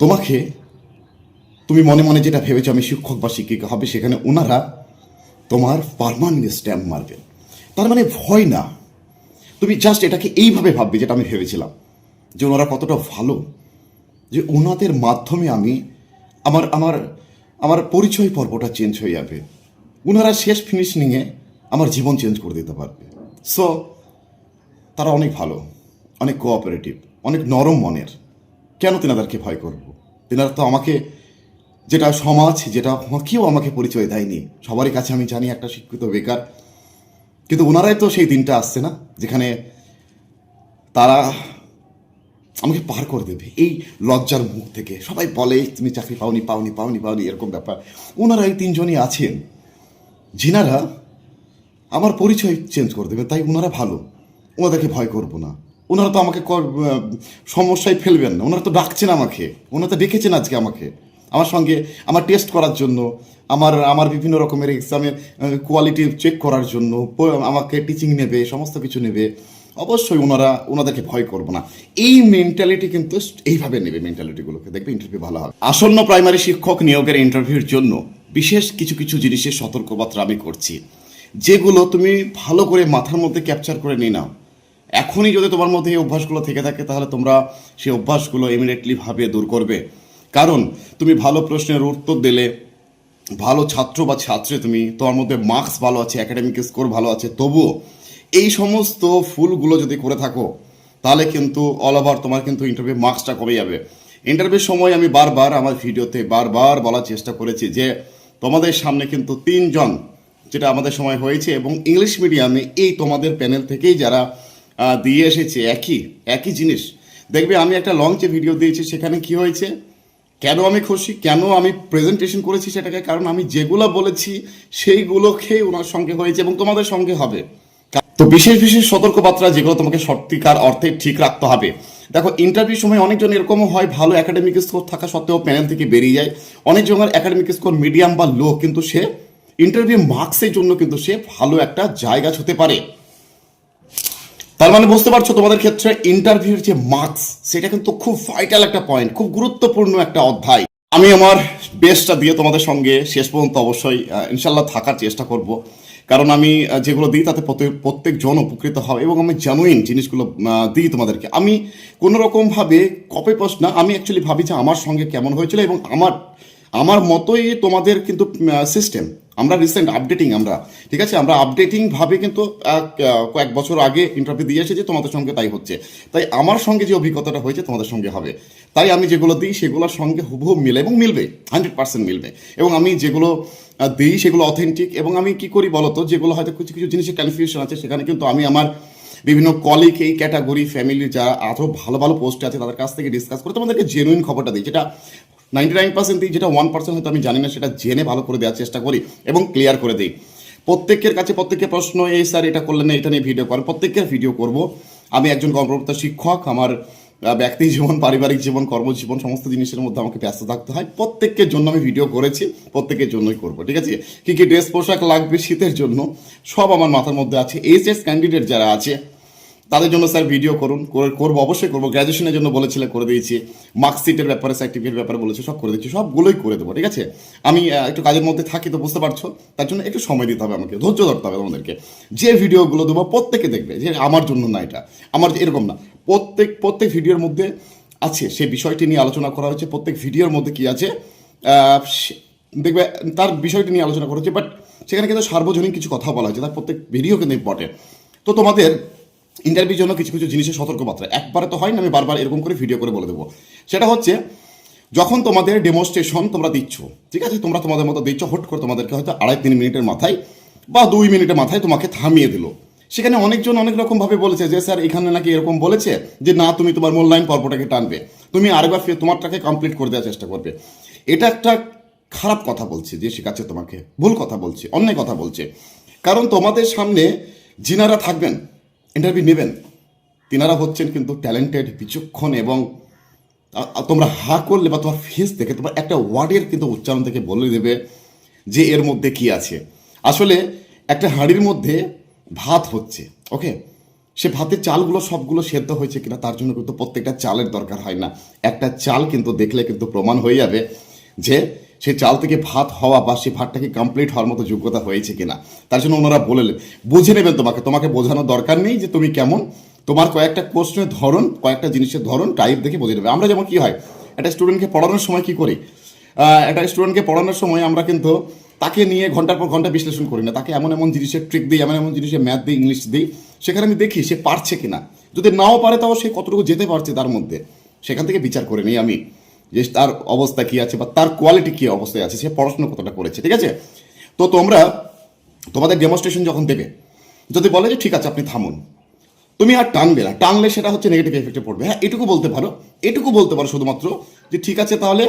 তোমাকে তুমি মনে মনে যেটা ভেবেছো আমি শিক্ষক বা শিক্ষিকা হবে, সেখানে ওনারা তোমার পারমানেন্ট স্ট্যাম্প মারবেন তার মানে ভয় না। তুমি জাস্ট এটাকে এইভাবে ভাববে যেটা আমি ভেবেছিলাম, যে ওনারা কতটা ভালো, যে ওনাদের মাধ্যমে আমি আমার আমার আমার পরিচয় পর্বটা চেঞ্জ হয়ে যাবে। ওনারা শেষ ফিনিশিংয়ে আমার জীবন চেঞ্জ করে দিতে পারবে। সো তারা অনেক ভালো, অনেক কোঅপারেটিভ অনেক নরম মনের। কেন তেনাদেরকে ভয় করব? তেনারা তো আমাকে যেটা সমাজ, যেটা কেউ আমাকে পরিচয় দেয়নি। সবারই কাছে আমি জানি একটা শিক্ষিত বেকার। কিন্তু ওনারাই তো সেই দিনটা আসছে না, যেখানে তারা আমাকে পার করে দেবে। এই লজ্জার মুখ থেকে। সবাই বলে, তুমি চাকরি পাওনি পাওনি পাওনি পাওনি, এরকম ব্যাপার। ওনারা এই তিনজনই আছেন। যিনারা আমার পরিচয় চেঞ্জ করে দেবে তাই ওনারা ভালো। ওনাদেরকে ভয় করব না। ওনারা তো আমাকে সমস্যায় ফেলবেন না। ওনারা তো ডাকছেন আমাকে। ওনারা তো ডেকেছেন আজকে আমাকে। আমার সঙ্গে আমার টেস্ট করার জন্য, আমার আমার বিভিন্ন রকমের এক্সামের কোয়ালিটি চেক করার জন্য আমাকে টিচিং নেবে, সমস্ত কিছু নেবে। অবশ্যই ওনারা, ওনাদেরকে ভয় করব না। এই মেন্টালিটি কিন্তু এইভাবে নেবে মেন্টালিটিগুলোকে দেখবে ইন্টারভিউ ভালো হবে। আসন্ন প্রাইমারি শিক্ষক নিয়োগের ইন্টারভিউর জন্য বিশেষ কিছু কিছু জিনিসের সতর্কবার্তা আমি করছি। যেগুলো তুমি ভালো করে মাথার মধ্যে ক্যাপচার করে নিয়ে নাও। এখনই যদি তোমার মধ্যে এই অভ্যাসগুলো থেকে থাকে, তাহলে তোমরা সেই অভ্যাসগুলো ইমিডিয়েটলি ভাবে দূর করবে। কারণ তুমি ভালো প্রশ্নের উত্তর দিলে, ভালো ছাত্র বা ছাত্রী তুমি, তোমার মধ্যে মার্কস ভালো আছে একাডেমিক স্কোর ভালো আছে, তবুও এই সমস্ত ফুলগুলো যদি করে থাকো, তাহলে কিন্তু অল ওভার তোমার কিন্তু ইন্টারভিউ মার্কসটা কমে যাবে। ইন্টারভিউর সময় আমি বারবার আমার ভিডিওতে বারবার বলার চেষ্টা করেছি যে, তোমাদের সামনে কিন্তু তিনজন, যেটা আমাদের সময় হয়েছে এবং ইংলিশ মিডিয়ামে এই তোমাদের প্যানেল থেকেই যারা দিয়ে এসেছে, একই একই জিনিস। দেখবে আমি একটা লঞ্চে ভিডিও দিয়েছি, সেখানে কি হয়েছে? কেন আমি খুশি? কেন আমি প্রেজেন্টেশন করেছি সেটাকে? কারণ আমি যেগুলো বলেছি, সেইগুলো খেয়ে ওনার সঙ্গে হয়েছে এবং তোমাদের সঙ্গে হবে। তো বিশেষ বিশেষ সতর্কবার্তা যেগুলো তোমাকে সত্যিকার অর্থে ঠিক রাখতে হবে। দেখো ইন্টারভিউ সময় অনেকজন এরকমও হয়, ভালো একাডেমিক স্কোর থাকা সত্ত্বেও প্যানেল থেকে বেরিয়ে যায়। অনেকজনের একাডেমিক স্কোর মিডিয়াম বা লো কিন্তু সে ইন্টারভিউ মার্কসের জন্য কিন্তু সে ভালো একটা জায়গা হতে পারে। তার মানে বুঝতে পারছ তোমাদের ক্ষেত্রে ইন্টারভিউর যে মার্কস সেটা কিন্তু খুব ভাইটাল একটা পয়েন্ট খুব গুরুত্বপূর্ণ একটা অধ্যায়। আমি আমার বেস্টটা দিয়ে তোমাদের সঙ্গে শেষ পর্যন্ত অবশ্যই ইনশাল্লাহ থাকার চেষ্টা করব। কারণ আমি যেগুলো দিই তাতে প্রত্যেক প্রত্যেকজন উপকৃত হয় এবং আমি জেনুইন জিনিসগুলো দিই তোমাদেরকে। আমি কোনো রকমভাবে কপি পোস্ট না, আমি অ্যাকচুয়ালি ভাবি যে আমার সঙ্গে কেমন হয়েছিল এবং আমার আমার মতোই তোমাদের কিন্তু সিস্টেম আমরা রিসেন্ট আপডেটিং আমরা, ঠিক আছে? আমরা আপডেটিং ভাবে কিন্তু কয়েক বছর আগে ইন্টারভিউ দিয়ে এসেছি, তোমাদের সঙ্গে তাই হচ্ছে। তাই আমার সঙ্গে যে অভিজ্ঞতাটা হয়েছে, তোমাদের সঙ্গে হবে। তাই আমি যেগুলো দিই, সেগুলোর সঙ্গে হুবহু মিলে এবং মিলবে হান্ড্রেড পার্সেন্ট মিলবে। এবং আমি যেগুলো দিই, সেগুলো অথেন্টিক এবং আমি কি করি বলতো? যেগুলো হয়তো কিছু কিছু জিনিসের কনফিউশন আছে, সেখানে কিন্তু আমি আমার বিভিন্ন কলিগ এই ক্যাটাগরি ফ্যামিলির যারা আরও ভালো ভালো পোস্টে আছে, তাদের কাছ থেকে ডিসকাস করে তোমাদেরকে জেনুইন খবরটা দিই। যেটা নাইনটি নাইন পার্সেন্ট দিই যেটা ওয়ান পার্সেন্ট হয়তো আমি জানি না, সেটা জেনে ভালো করে দেওয়ার চেষ্টা করি এবং ক্লিয়ার করে দিই। প্রত্যেকের কাছে প্রত্যেকের প্রশ্ন, এই স্যার এটা করলেন না, এটা নিয়ে ভিডিও করেন। প্রত্যেকের ভিডিও করব। আমি একজন কর্মকর্তা শিক্ষক, আমার ব্যক্তি জীবন, পারিবারিক জীবন, কর্মজীবন, সমস্ত জিনিসের মধ্যে আমাকে ব্যস্ত থাকতে হয়। প্রত্যেকের জন্য আমি ভিডিও করেছি, প্রত্যেকের জন্যই করব, ঠিক আছে? কী কী ড্রেস পোশাক লাগবে শীতের জন্য, সব আমার মাথার মধ্যে আছে। এইচএস ক্যান্ডিডেট যারা আছে তাদের জন্য স্যার ভিডিও করুন, করে করব, অবশ্যই করব। গ্র্যাজুয়েশনের জন্য বলেছিলে, করে দিয়েছি। মার্কশিটের ব্যাপারে সার্টিফিকেটের ব্যাপারে বলেছে, সব করে দিচ্ছি সবগুলোই করে দেবো, ঠিক আছে? আমি একটু কাজের মধ্যে থাকি তো বুঝতে পারছ, তার জন্য একটু সময় দিতে হবে আমাকে, ধৈর্য ধরতে হবে আমাদেরকে। যে ভিডিওগুলো দেবো, প্রত্যেকে দেখবে, যে আমার জন্য না এটা, আমার এরকম না। প্রত্যেক প্রত্যেক ভিডিওর মধ্যে আছে সেই বিষয়টি নিয়ে আলোচনা করা হয়েছে, প্রত্যেক ভিডিওর মধ্যে কি আছে দেখবে, তার বিষয়টি নিয়ে আলোচনা করা হচ্ছে বাট সেখানে কিন্তু সার্বজনীন কিছু কথা বলা হয়েছে, তার প্রত্যেক ভিডিও কিন্তু ইম্পর্টেন্ট তো তোমাদের ইন্টারভিউর জন্য কিছু কিছু জিনিসের সতর্কবার্তা। একবারে তো হয় না আমি বারবার এরকম করে ভিডিও করে বলে দেবো। সেটা হচ্ছে, যখন তোমাদের ডেমনস্ট্রেশন তোমরা দিচ্ছ, ঠিক আছে? তোমরা তোমাদের মতো দিচ্ছ, হট করে তোমাদেরকে হয়তো আড়াই তিন মিনিটের মাথায় বা দুই মিনিটের মাথায় তোমাকে থামিয়ে দিল। সেখানে অনেকজন অনেক রকম ভাবে বলেছে যে, স্যার, এখানে নাকি এরকম বলেছে যে, না, তুমি তোমার মূল্যায়ন পর্বটাকে টানবে। তুমি আরেকবার ফিরে তোমারটাকে কমপ্লিট করে দেওয়ার চেষ্টা করবে। এটা একটা খারাপ কথা বলছে যে, শেখাচ্ছে তোমাকে। ভুল কথা বলছে, অন্যায় কথা বলছে। কারণ তোমাদের সামনে যিনারা থাকবেন ইন্টারভিউ নেবেন। তিনারা হচ্ছেন কিন্তু ট্যালেন্টেড বিচক্ষণ এবং তোমরা হা করলে বা তোমার ফেস দেখে তোমার একটা ওয়ার্ডের কিন্তু উচ্চারণ থেকে বলে দেবে যে এর মধ্যে কি আছে। আসলে একটা হাঁড়ির মধ্যে ভাত হচ্ছে ওকে সে ভাতের চালগুলো সবগুলো সেদ্ধ হয়েছে কিনা তার জন্য কিন্তু প্রত্যেকটা চালের দরকার হয় না। একটা চাল কিন্তু দেখলে কিন্তু প্রমাণ হয়ে যাবে যে সে চাল থেকে ভাত হওয়া বা সে ভাতটাকে কমপ্লিট হওয়ার মতো যোগ্যতা হয়েছে কিনা? তার জন্য ওনারা বললেন, বুঝে নেবেন তোমাকে তোমাকে বোঝানোর দরকার নেই যে তুমি কেমন। তোমার কয়েকটা কোশ্চেনের ধরন, কয়েকটা জিনিসের ধরন টাইপ দেখে বুঝে নেবে। আমরা যেমন কি হয়, একটা স্টুডেন্টকে পড়ানোর সময় কি করি? একটা স্টুডেন্টকে পড়ানোর সময় আমরা কিন্তু তাকে নিয়ে ঘণ্টার পর ঘণ্টা বিশ্লেষণ করি না। তাকে এমন এমন জিনিসের ট্রিক দিই, এমন এমন জিনিসের ম্যাথ দিই ইংলিশ দিই। সেখানে আমি দেখি সে পারছে কিনা। যদি নাও পারে, তাও সে কতটুকু যেতে পারছে তার মধ্যে। সেখান থেকে বিচার করে নিই আমি। যে তার অবস্থা কি আছে বা তার কোয়ালিটি কি অবস্থায় আছে, সে পড়াশোনা কতটা করেছে, ঠিক আছে? তো তোমরা তোমাদের ডেমনস্ট্রেশন যখন দেবে, যদি বলে যে ঠিক আছে, আপনি থামুন। তুমি আর টানবে না। টানলে সেটা হচ্ছে নেগেটিভ এফেক্টে পড়বে। হ্যাঁ এটুকু বলতে পারো। এটুকু বলতে পারো শুধুমাত্র যে ঠিক আছে তাহলে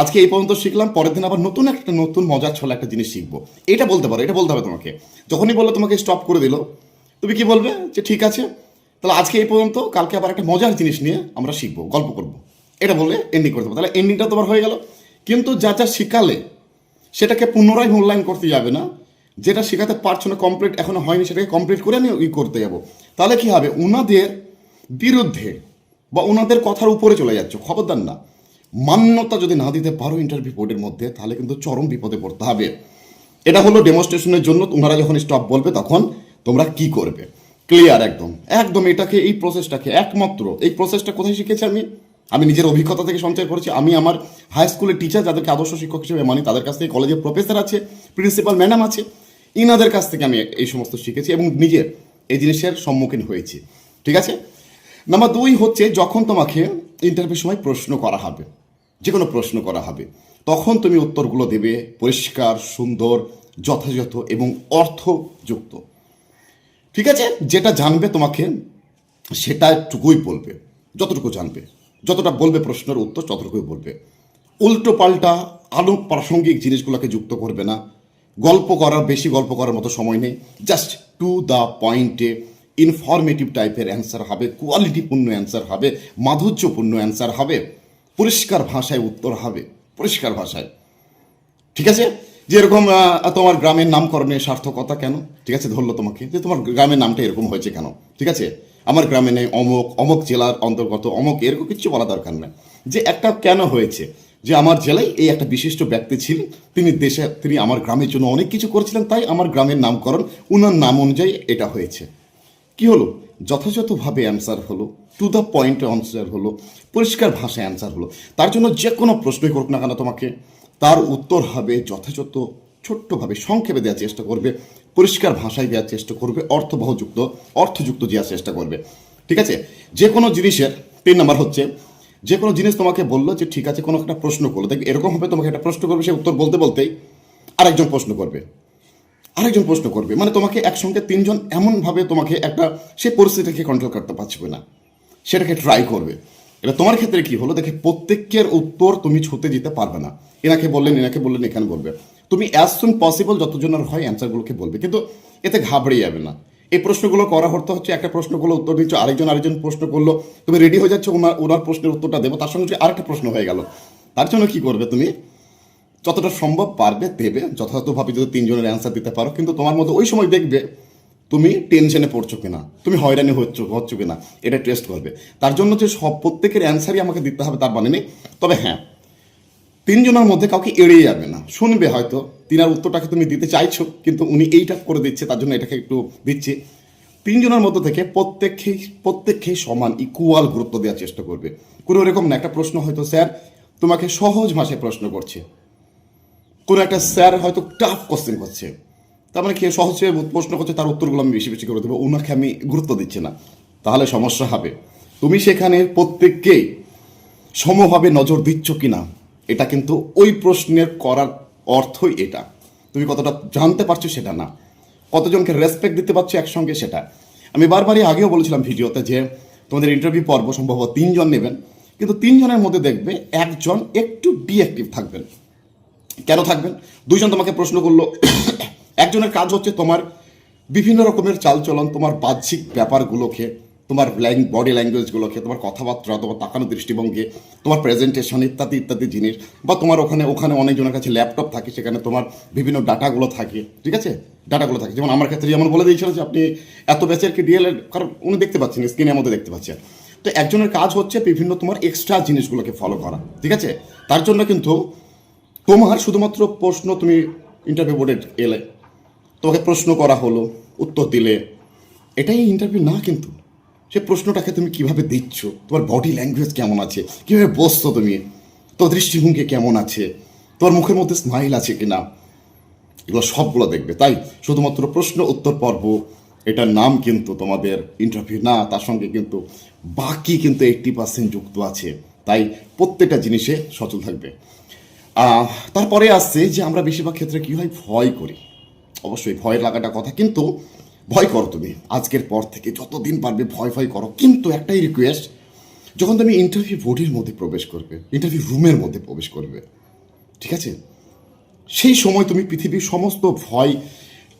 আজকে এই পর্যন্ত শিখলাম, পরের দিন আবার নতুন একটা, নতুন মজার ছলে একটা জিনিস শিখব। এটা বলতে পারো, এটা বলতে হবে তোমাকে। যখনই বলল তোমাকে স্টপ করে দিল, তুমি কি বলবে? যে ঠিক আছে, তাহলে আজকে এই পর্যন্ত, কালকে আবার একটা মজার জিনিস নিয়ে আমরা শিখব, গল্প করব। এটা বলে এন্ডিং করতে হবে তাহলে এন্ডিংটা তোমার হয়ে গেল। কিন্তু যা যা শিখালে, সেটাকে পুনরায় মূল্যায়ন করতে যাবে না। যেটা শেখাতে পারছ না কমপ্লিট এখনও হয়নি, সেটাকে কমপ্লিট করে আমি ই করতে যাব। তাহলে কি হবে? ওনাদের বিরুদ্ধে বা ওনাদের কথার উপরে চলে যাচ্ছ। খবরদার না। মান্যতা যদি না দিতে পারো ইন্টারভিউ বোর্ডের মধ্যে, তাহলে কিন্তু চরম বিপদে পড়তে হবে। এটা হলো ডেমনস্ট্রেশনের জন্য তোমরা যখন স্টপ বলবে, তখন তোমরা কি করবে? ক্লিয়ার একদম। একদম এটাকে, এই প্রসেসটাকে একমাত্র। এই প্রসেসটা কোথায় শিখেছি আমি? আমি নিজের অভিজ্ঞতা থেকে সঞ্চয় করেছি। আমি আমার হাই স্কুলের টিচার যাদেরকে আদর্শ শিক্ষক হিসেবে মানি, তাদের কাছ থেকে কলেজের প্রফেসর আছে প্রিন্সিপাল ম্যাডাম আছে, ইনাদের কাছ থেকে আমি এই সমস্ত শিখেছি এবং নিজে এই জিনিসের সম্মুখীন হয়েছি। ঠিক আছে? নাম্বার দুই হচ্ছে, যখন তোমাকে ইন্টারভিউ সময় প্রশ্ন করা হবে যে কোনো প্রশ্ন করা হবে, তখন তুমি উত্তরগুলো দেবে পরিষ্কার, সুন্দর, যথাযথ এবং অর্থযুক্ত। ঠিক আছে? যেটা জানবে তোমাকে সেটা টুকুই বলবে, যতটুকু জানবে। যতটা বলবে প্রশ্নের উত্তর ততটুকুই বলবে। উল্টো পাল্টা আলো প্রাসঙ্গিক জিনিসগুলোকে যুক্ত করবে না। গল্প করার, বেশি গল্প করার মতো সময় নেই। জাস্ট টু দ্য পয়েন্টে ইনফরমেটিভ টাইপের অ্যান্সার হবে কোয়ালিটিপূর্ণ অ্যান্সার হবে, মাধুর্যপূর্ণ অ্যান্সার হবে, পরিষ্কার ভাষায় উত্তর হবে, পরিষ্কার ভাষায়। ঠিক আছে? যেরকম তোমার গ্রামের নামকরণের সার্থকতা কেন? ঠিক আছে, ধরলো তোমাকে যে তোমার গ্রামের নামটা এরকম হয়েছে কেন? ঠিক আছে? আমার গ্রামে নেই, অমক অমক জেলার অন্তর্গত, অমুক, এরকম কিছু বলা দরকার নেই। যে একটা কেন হয়েছে? যে আমার জেলায় এই একটা বিশিষ্ট ব্যক্তি ছিলেন, তিনি দেশে তিনি আমার গ্রামের জন্য অনেক কিছু করেছিলেন, তাই আমার গ্রামের নামকরণ, উনার নাম অনুযায়ী এটা হয়েছে। কি হলো? যথাযথভাবে অ্যান্সার হলো টু দ্য পয়েন্ট অ্যান্সার হলো, পরিষ্কার ভাষায় অ্যান্সার হলো। তার জন্য যে কোনো প্রশ্নই করুক না কেন তোমাকে, তার উত্তর হবে যথাযথ, ছোট্টভাবে সংক্ষেপে দেওয়ার চেষ্টা করবে। পরিষ্কার ভাষায় দেওয়ার চেষ্টা করবে, অর্থবহযুক্ত, অর্থযুক্ত দেওয়ার চেষ্টা করবে। ঠিক আছে? যে কোনো জিনিসের তিন নাম্বার হচ্ছে যে কোনো জিনিস তোমাকে বলল যে, ঠিক আছে, কোনো একটা প্রশ্ন করল। দেখবে এরকম হবে তোমাকে একটা প্রশ্ন করবে, সে উত্তর বলতে বলতেই আরেকজন প্রশ্ন করবে। আরেকজন প্রশ্ন করবে। মানে তোমাকে একসঙ্গে তিনজন এমনভাবে তোমাকে একটা, সে পরিস্থিতিকে কন্ট্রোল করতে পারবে না। সেটাকে ট্রাই করবে। এটা তোমার ক্ষেত্রে কি হলো? দেখে প্রত্যেকের উত্তর তুমি ছুতে যেতে পারবে না। এনাকে বললেন এনাকে বললেন, এখানে বলবে। তুমি অ্যাজ সুন পসিবল যতজনের হয় অ্যান্সারগুলোকে বলবে। কিন্তু এতে ঘাবড়ে যাবে না। এই প্রশ্নগুলো করা হতে হচ্ছে, একটা প্রশ্নগুলো উত্তর দিচ্ছ, আরেকজন আরেকজন প্রশ্ন করল, তুমি রেডি হয়ে যাচ্ছ ওনার ওনার প্রশ্নের উত্তরটা দেবো, তার সঙ্গে আরেকটা প্রশ্ন হয়ে গেল। তার জন্য কি করবে তুমি? যতটা সম্ভব পারবে দেবে, যথাযথভাবে যদি তিনজনের অ্যান্সার দিতে পারো, কিন্তু তোমার মধ্যে ওই সময় দেখবে তুমি টেনশনে পড়ছো কিনা, তুমি হয়রানি হচ্ছ হচ্ছ কিনা, এটা টেস্ট করবে। তার জন্য যে সব প্রত্যেকের অ্যান্সারই আমাকে দিতে হবে, তার মানে নেই। তবে হ্যাঁ তিনজনের মধ্যে কাউকে এড়িয়ে যাবে না। শুনবে হয়তো, তিনার উত্তরটাকে তুমি দিতে চাইছো, কিন্তু উনি এইটা করে দিচ্ছে, তার জন্য এটাকে একটু দিচ্ছে। তিনজনের মধ্যে থেকে প্রত্যেককেই প্রত্যেককেই সমান ইকুয়াল গুরুত্ব দেওয়ার চেষ্টা করবে। কোনো এরকম না, একটা প্রশ্ন হয়তো, স্যার, তোমাকে সহজ ভাষায় প্রশ্ন করছে। কোনো একটা স্যার হয়তো টাফ কোশ্চেন করছে। তার মানে কি, সহজ প্রশ্ন করছে, তার উত্তরগুলো আমি বেশি বেশি করে দেবো, ওনাকে আমি গুরুত্ব দিচ্ছি না। তাহলে সমস্যা হবে, তুমি সেখানে প্রত্যেককেই সমভাবে নজর দিচ্ছ কি না এটা কিন্তু ওই প্রশ্নের করার অর্থই এটা। তুমি কতটা জানতে পারছ সেটা না। কতজনকে রেসপেক্ট দিতে পারছ একসঙ্গে সেটা। আমি বারবারই আগেও বলেছিলাম ভিডিওতে যে তোমাদের ইন্টারভিউ পর্ব সম্ভবত তিনজন নেবেন। কিন্তু তিনজনের মধ্যে দেখবে একজন একটু ডিঅ্যাক্টিভ থাকবেন। কেন থাকবেন? দুইজন তোমাকে প্রশ্ন করল, একজনের কাজ হচ্ছে তোমার বিভিন্ন রকমের চালচলন, তোমার বাহ্যিক ব্যাপারগুলোকে তোমার বডি ল্যাঙ্গুয়েজগুলোকে তোমার কথাবার্তা, তোমার তাকানো দৃষ্টিভঙ্গি, তোমার প্রেজেন্টেশন ইত্যাদি ইত্যাদি জিনিস, বা তোমার ওখানে ওখানে অনেকজনের কাছে ল্যাপটপ থাকে, সেখানে তোমার বিভিন্ন ডাটাগুলো থাকে, ঠিক আছে? ডাটাগুলো থাকে। যেমন আমার ক্ষেত্রে যেমন বলে দিয়েছিল যে আপনি এত ব্যাচের কি ডিএল কারণ উনি দেখতে পাচ্ছেন স্ক্রিনের মধ্যে দেখতে পাচ্ছেন তো একজনের কাজ হচ্ছে বিভিন্ন তোমার এক্সট্রা জিনিসগুলোকে ফলো করা, ঠিক আছে? তার জন্য কিন্তু তোমার শুধুমাত্র প্রশ্ন তুমি ইন্টারভিউ বোর্ডে এলে, তোমাকে প্রশ্ন করা হলো, উত্তর দিলে, এটাই ইন্টারভিউ না কিন্তু। সে প্রশ্নটাকে তুমি কীভাবে দিচ্ছ তোমার বডি ল্যাঙ্গুয়েজ কেমন আছে? কীভাবে বসছো তুমি? তোর দৃষ্টিভঙ্গি কেমন আছে? তোমার মুখের মধ্যে স্মাইল আছে কি না এগুলো সবগুলো দেখবে। তাই শুধুমাত্র প্রশ্ন, উত্তর, পর্ব, এটার নাম কিন্তু তোমাদের ইন্টারভিউ না, তার সঙ্গে কিন্তু বাকি কিন্তু এইট্টি পার্সেন্ট যুক্ত আছে। তাই প্রত্যেকটা জিনিসে সচল থাকবে। তারপরে আসছে যে আমরা বেশিরভাগ ক্ষেত্রে কি হয়? ভয় করি। অবশ্যই ভয় লাগাটা কথা। কিন্তু ভয় করো তুমি। আজকের পর থেকে যতদিন পারবে ভয় ভয় করো। কিন্তু একটাই রিকোয়েস্ট যখন তুমি ইন্টারভিউ বোর্ডের মধ্যে প্রবেশ করবে ইন্টারভিউ রুমের মধ্যে প্রবেশ করবে, ঠিক আছে? সেই সময় তুমি পৃথিবীর সমস্ত ভয়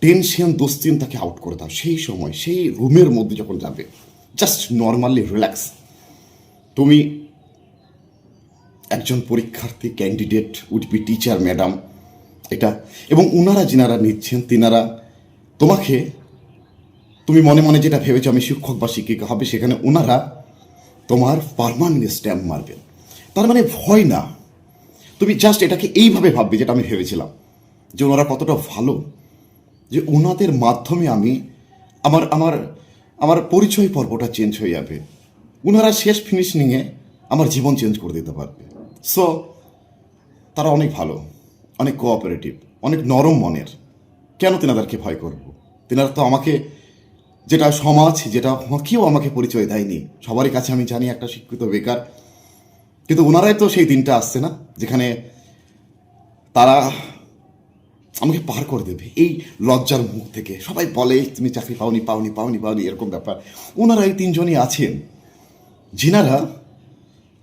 টেনশন দুশ্চিন্তাকে আউট করে দাও। সেই সময়, সেই রুমের মধ্যে যখন যাবে জাস্ট নর্মালি রিল্যাক্স তুমি একজন পরীক্ষার্থী candidate would be teacher madam এটা। এবং উনারা, যিনারা নিচ্ছেন, তিনারা তোমাকে তুমি মনে মনে যেটা ভেবেছো, আমি শিক্ষক বা শিক্ষিকা হবে, সেখানে ওনারা তোমার পারমানেন্ট স্ট্যাম্প মারবেন। তার মানে ভয় না। তুমি জাস্ট এটাকে এইভাবে ভাববে যেটা আমি ভেবেছিলাম, যে ওনারা কতটা ভালো, যে ওনাদের মাধ্যমে আমি আমার আমার আমার পরিচয় পর্বটা চেঞ্জ হয়ে যাবে। ওনারা শেষ ফিনিশিংয়ে আমার জীবন চেঞ্জ করে দিতে পারবে। সো তারা অনেক ভালো, অনেক কোঅপারেটিভ অনেক নরম মনের। কেন তেনাদেরকে ভয় করব? তেনারা তো আমাকে যেটা সমাজ, যেটা কেউ আমাকে পরিচয় দেয়নি। সবারই কাছে আমি জানি একটা শিক্ষিত বেকার। কিন্তু ওনারাই তো সেই দিনটা আসছে না, যেখানে তারা আমাকে পার করে দেবে। এই লজ্জার মুখ থেকে। সবাই বলে, তুমি চাকরি পাওনি পাওনি পাওনি পাওনি, এরকম ব্যাপার। ওনারা এই তিনজনই আছেন। যিনারা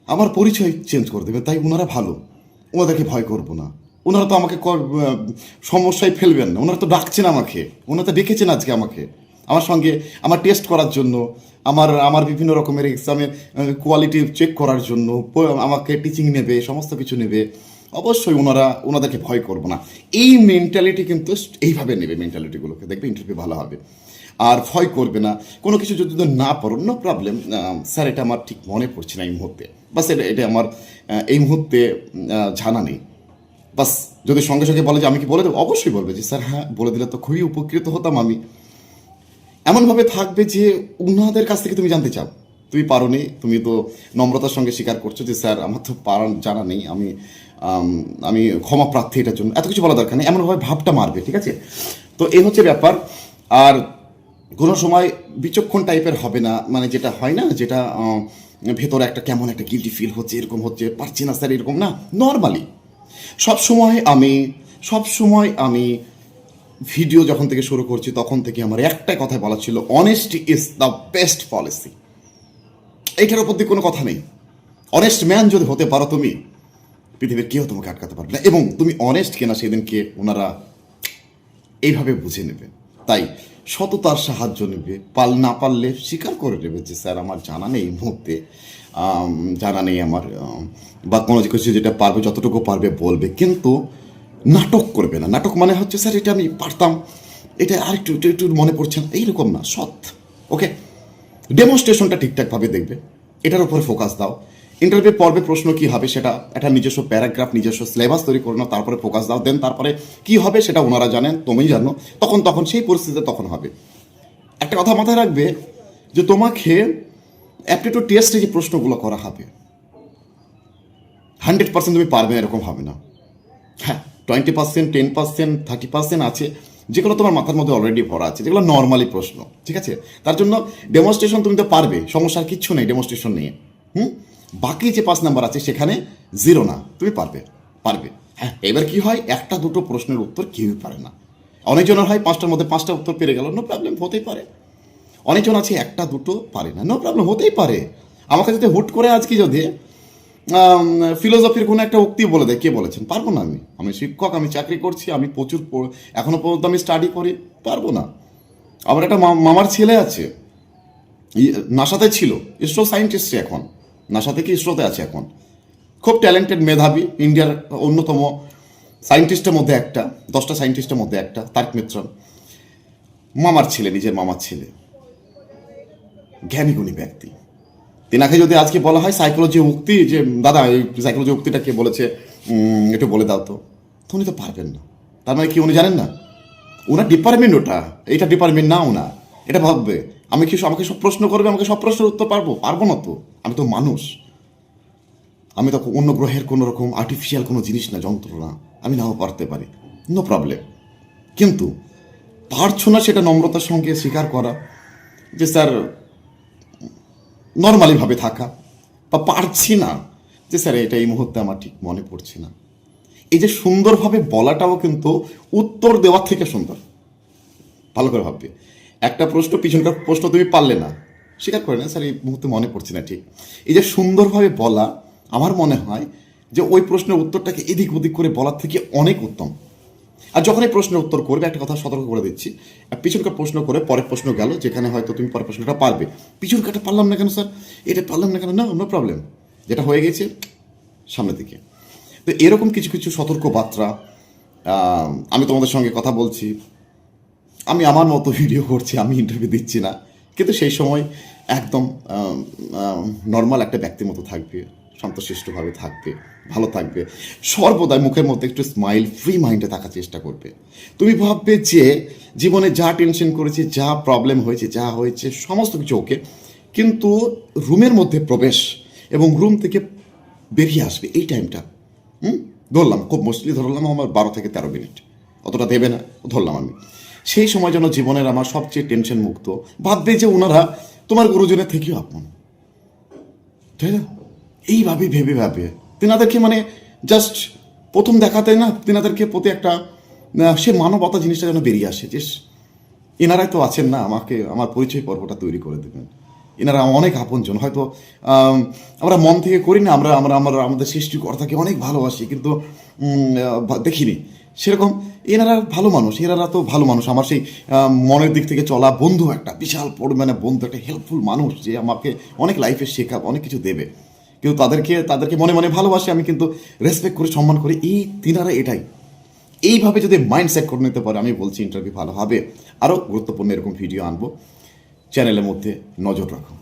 আমার পরিচয় চেঞ্জ করে দেবে, তাই ওনারা ভালো। ওনাদেরকে ভয় করব না। ওনারা তো আমাকে সমস্যায় ফেলবেন না। ওনারা তো ডাকছেন আমাকে। ওনারা তো ডেকেছেন আজকে আমাকে। আমার সঙ্গে আমার টেস্ট করার জন্য, আমার আমার বিভিন্ন রকমের এক্সামের কোয়ালিটি চেক করার জন্য আমাকে টিচিং নেবে, সমস্ত কিছু নেবে, অবশ্যই ওনারা, ওনাদেরকে ভয় করব না। এই মেন্টালিটি কিন্তু এইভাবে নেবে মেন্টালিটিগুলোকে দেখবে ইন্টারভিউ ভালো হবে। আর ভয় করবে না। কোনো কিছু যদি না পারো নো প্রবলেম স্যার, এটা আমার ঠিক মনে পড়ছে না এই মুহূর্তে। বাস, এটা এটা আমার এই মুহূর্তে জানা নেই। বাস, যদি সঙ্গে সঙ্গে বলে যে আমি কি বলে দেবো? অবশ্যই বলবে যে, স্যার হ্যাঁ বলে দিলে তো খুবই উপকৃত হতাম আমি। এমনভাবে থাকবে যে উনাদের কাছ থেকে তুমি জানতে চাও। তুমি পারো নি তুমি তো নম্রতার সঙ্গে স্বীকার করছ যে, স্যার, আমার তো পারা জানা নেই, আমি আমি ক্ষমা প্রার্থী এটার জন্য। এত কিছু বলা দরকার নেই, এমনভাবে ভাবটা মারবে, ঠিক আছে? তো এই হচ্ছে ব্যাপার। আর কোনো সময় বিচক্ষণ টাইপের হবে না মানে যেটা হয় না, যেটা ভেতরে একটা কেমন একটা গিল্টি ফিল হচ্ছে, এরকম হচ্ছে, পারছি না স্যার, এরকম না নর্মালি সব সময় আমি সব সময় আমি ভিডিও যখন থেকে শুরু করছি, তখন থেকে আমার একটাই কথা বলা ছিল honesty is the best policy এইটার উপর দিয়ে কোনো কথা নেই। অনেস্ট ম্যান যদি হতে পারো তুমি, পৃথিবীর কেউ তোমাকে আটকাতে পারবে না। এবং তুমি অনেস্ট কিনা সেদিনকে ওনারা এইভাবে বুঝে নেবে। তাই সততার সাহায্য নেবে, পাল, না পারলে স্বীকার করে নেবে যে, স্যার, আমার জানা নেই এই মুহূর্তে। জানা নেই আমার বা কোনো কিছু যেটা পারবে, যতটুকু পারবে বলবে। কিন্তু নাটক করবে না। নাটক মানে হচ্ছে, স্যার, এটা আমি পারতাম। এটা আরেকটু একটু একটু মনে পড়ছে না। এইরকম না, সৎ। ওকে? ডেমনস্ট্রেশনটা ঠিকঠাকভাবে দেখবে। এটার উপরে ফোকাস দাও। ইন্টারভিউ পর্বে প্রশ্ন কি হবে সেটা একটা নিজস্ব প্যারাগ্রাফ নিজস্ব সিলেবাস তৈরি করে নাও, তারপরে ফোকাস দাও। দেন তারপরে কি হবে সেটা ওনারা জানেন তুমি জানো। তখন তখন সেই পরিস্থিতিতে তখন হবে। একটা কথা মাথায় রাখবে যে তোমাকে অ্যাপটিটিউড টেস্টে যে প্রশ্নগুলো করা হবে হান্ড্রেড পার্সেন্ট তুমি পারবে এরকম হবে না। হ্যাঁ। Twenty percent ten percent thirty percent আছে, যেগুলো তোমার মাথার মধ্যে অলরেডি ভরা আছে, যেগুলো নর্মালি প্রশ্ন, ঠিক আছে? তার জন্য ডেমনস্ট্রেশন তুমি তো পারবে, সমস্যার কিচ্ছু নেই ডেমনস্ট্রেশন নিয়ে, হুম? বাকি যে পাঁচ নাম্বার আছে সেখানে জিরো না, তুমি পারবে পারবে। হ্যাঁ এবার কি হয়? একটা, দুটো প্রশ্নের উত্তর কেউই পারে না। অনেকজনের হয় পাঁচটার মধ্যে পাঁচটা উত্তর পেরে গেল নো প্রবলেম হতেই পারে। অনেকজন আছে একটা, দুটো পারে না নো প্রবলেম হতেই পারে। আমাকে যদি হুট করে আজকে যদি ফিলোসফির কোনো একটা উক্তি বলে দেয়। কে বলেছেন? পারব না আমি। আমি শিক্ষক, আমি চাকরি করছি, আমি প্রচুর এখনও পর্যন্ত আমি স্টাডি করি। পারব না। আমার একটা মামার ছেলে আছে। নাসাতে ছিল। ইসরো সায়েন্টিস্ট এখন। নাসা থেকে ইসরোতে আছে এখন। খুব ট্যালেন্টেড মেধাবী ইন্ডিয়ার অন্যতম সায়েন্টিস্টের মধ্যে একটা, দশটা সায়েন্টিস্টের মধ্যে একটা, তারক মিত্রন মামার ছেলে, নিজের মামার ছেলে। জ্ঞানীগুণী ব্যক্তি। তেনাকে যদি আজকে বলা হয় সাইকোলজি উক্তি যে, দাদা, এই সাইকোলজি উক্তিটা কে বলেছে একটু বলে দাও তো। উনি তো পারবেন না। তার মানে কি উনি জানেন না? ওনার ডিপার্টমেন্ট ওটা। এটা ডিপার্টমেন্ট না ওনার এটা ভাববে। আমি কি আমাকে সব প্রশ্ন করবে? আমাকে সব প্রশ্নের উত্তর পারব? পারব না তো। আমি তো মানুষ। আমি তো অন্য গ্রহের কোনো রকম আর্টিফিশিয়াল কোনো জিনিস না, যন্ত্র না। আমি নাও পারতে পারি। নো প্রবলেম কিন্তু পারছ না সেটা নম্রতার সঙ্গে স্বীকার করা, যে, স্যার নর্মালিভাবে থাকা। বা পারছি না যে, স্যার, এটা এই মুহূর্তে আমার ঠিক মনে পড়ছে না। এই যে সুন্দরভাবে বলাটাও কিন্তু উত্তর দেওয়ার থেকে সুন্দর। ভালো করে ভাববে। একটা প্রশ্ন, পিছনকার প্রশ্ন তুমি পারলে না। স্বীকার করে না, স্যার, এই মুহূর্তে মনে পড়ছে না ঠিক। এই যে সুন্দরভাবে বলা, আমার মনে হয় যে, ওই প্রশ্নের উত্তরটাকে এদিক ওদিক করে বলার থেকে অনেক উত্তম। আর যখন এই প্রশ্নের উত্তর করবে, একটা কথা সতর্ক করে দিচ্ছি। পিছনকার প্রশ্ন করে পরের প্রশ্ন গেল, যেখানে হয়তো তুমি পরের প্রশ্নটা পারবে। পিছনকারটা পারলাম না কেন, স্যার? এটা পারলাম না কেন? না নো প্রবলেম যেটা হয়ে গেছে, সামনের দিকে। তো এরকম কিছু কিছু সতর্ক বার্তা, আমি তোমাদের সঙ্গে কথা বলছি। আমি আমার মতো ভিডিও করছি, আমি ইন্টারভিউ দিচ্ছি না। কিন্তু সেই সময় একদম নর্মাল একটা ব্যক্তির মতো থাকবে। শান্তশিষ্টভাবে থাকবে, ভালো থাকবে। সর্বদাই মুখের মধ্যে একটু স্মাইল ফ্রি মাইন্ডে থাকার চেষ্টা করবে। তুমি ভাববে যে জীবনে যা টেনশন করেছে, যা প্রবলেম হয়েছে, যা হয়েছে, সমস্ত কিছু ওকে কিন্তু রুমের মধ্যে প্রবেশ এবং রুম থেকে বেরিয়ে আসবে এই টাইমটা হুম? ধরলাম, খুব মুশকিল ধরলাম আমার বারো থেকে তেরো মিনিট অতটা দেবে না, ধরলাম আমি। সেই সময় যেন জীবনের আমার সবচেয়ে টেনশন মুক্ত। ভাববে যে ওনারা তোমার গুরুজনের থেকেও আপন। তাই না? এইভাবে ভেবে ভাবে। তেনাদেরকে মানে জাস্ট প্রথম দেখাতে না, তেনাদেরকে প্রতি একটা সে মানবতা জিনিসটা যেন বেরিয়ে আসে। যে এনারাই তো আছেন না, আমাকে, আমার পরিচয় পর্বটা তৈরি করে দেবেন। এনারা অনেক আপনজন। হয়তো আমরা মন থেকে করি না, আমরা আমরা আমরা, আমাদের সৃষ্টিকর্তাকে অনেক ভালোবাসি, কিন্তু দেখিনি। সেরকম এনারা ভালো মানুষ, এনারা তো ভালো মানুষ। আমার সেই মনের দিক থেকে চলা বন্ধু একটা, বিশাল পরিমাণে বন্ধু, একটা হেল্পফুল মানুষ যে আমাকে অনেক লাইফে শেখাবে, অনেক কিছু দেবে। কিন্তু তাদেরকে তাদেরকে মনে মনে ভালোবাসি, আমি কিন্তু রেসপেক্ট করে, সম্মান করি, এই তিনারা এটাই। এইভাবে যদি মাইন্ড সেট করে নিতে পারে, আমি বলছি ইন্টারভিউ ভালো হবে। আরও গুরুত্বপূর্ণ এরকম ভিডিও আনব। চ্যানেলের মধ্যে নজর রাখো।